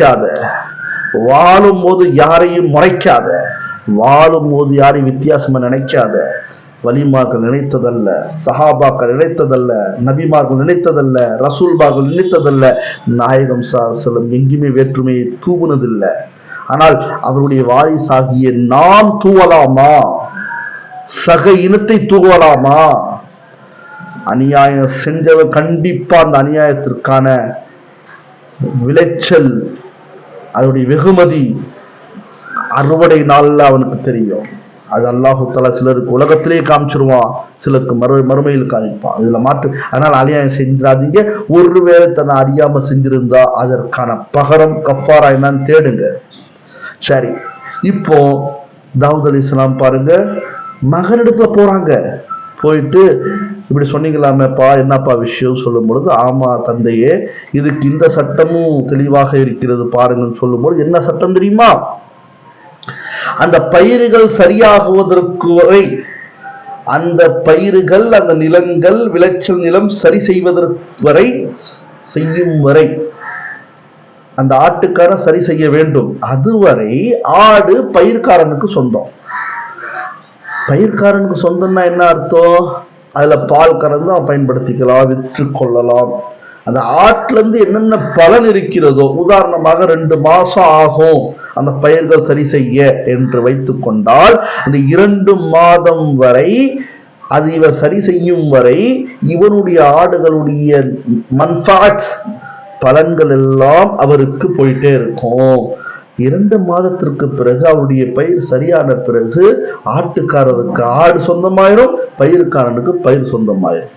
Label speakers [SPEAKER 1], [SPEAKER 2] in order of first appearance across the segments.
[SPEAKER 1] நினைக்காத வாழும் போது யாரையும் முறைக்காத. வாழும் போது யாரையும் வித்தியாசமா நினைக்காத. வலிமார்கள் நினைத்ததல்ல சஹாபாக்கள் நினைத்ததல்ல நபிமார்கள் நினைத்ததல்ல ரசூல்பார்கள் நினைத்ததல்ல. நாயகம் சாசலம் எங்கேயுமே வேற்றுமையை தூவுனதில்லை. ஆனால் அவருடைய வாரிசாகிய நாம் தூவலாமா? சக இனத்தை தூவலாமா? அநியாயம் செஞ்சவர் கண்டிப்பா அந்த அநியாயத்திற்கான விளைச்சல் அதனுடைய வெகுமதி அறுவடை நாளில் அவனுக்கு தெரியும். அது அல்லாஹு தலா சிலருக்கு உலகத்திலே காமிச்சிருவான் சிலருக்கு மறு மறுமையில் காமிப்பான். இதில் மாற்று அதனால் அநியாயம் செஞ்சிடாதீங்க. ஒருவேளை தன்னை அறியாம செஞ்சிருந்தா அதற்கான பகரம் கஃபாரா என்னன்னு தேடுங்க. சரி இப்போ தாவூத் அலி இஸ்லாம் பாருங்க மகனிடத்துல போறாங்க. போயிட்டு இப்படி சொன்னீங்களாமேப்பா என்னப்பா விஷயம்? சொல்லும் பொழுது ஆமா தந்தையே இதுக்கு இந்த சட்டமும் தெளிவாக இருக்கிறது பாருங்கன்னு சொல்லும்போது என்ன சட்டம் தெரியுமா? அந்த பயிர்கள் சரியாகுவதற்கு வரை அந்த பயிர்கள் அந்த நிலங்கள் விளைச்சல் நிலம் சரி செய்வதற்கு வரை செய்யும் வரை அந்த ஆட்டுக்காரன் சரி செய்ய வேண்டும். அதுவரை ஆடு பயிர்காரனுக்கு சொந்தம். பயிர்காரனுக்கு சொந்தம்னா என்ன அர்த்தம்? அதில் பால் கறந்து அவன் பயன்படுத்திக்கலாம் விற்று கொள்ளலாம் அந்த ஆட்டிலேருந்து என்னென்ன பலன் இருக்கிறதோ உதாரணமாக ரெண்டு மாதம் ஆகும். அந்த பயிர்கள் சரி செய்ய என்று வைத்துக்கொண்டால் அந்த இரண்டு மாதம் வரை அது இவர் சரி செய்யும் வரை இவனுடைய ஆடுகளுடைய மன்ஃபாட் பலன்கள் எல்லாம் அவருக்கு போயிட்டே இருக்கும். இரண்டு மாதத்திற்கு பிறகு அவருடைய பயிர் சரியான பிறகு ஆட்டுக்காரருக்கு ஆடு சொந்தமாயிரும் பயிருக்காரனுக்கு பயிர் சொந்தமாயிரும்.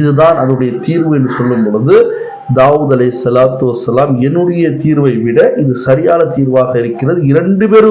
[SPEAKER 1] இதுதான் அதனுடைய தீர்வு என்று சொல்லும் பொழுது தாவூத் அலை சலாத்து வசலாம் என்னுடைய தீர்வை விட இது சரியான தீர்வாக இருக்கிறது. இரண்டு பேரும்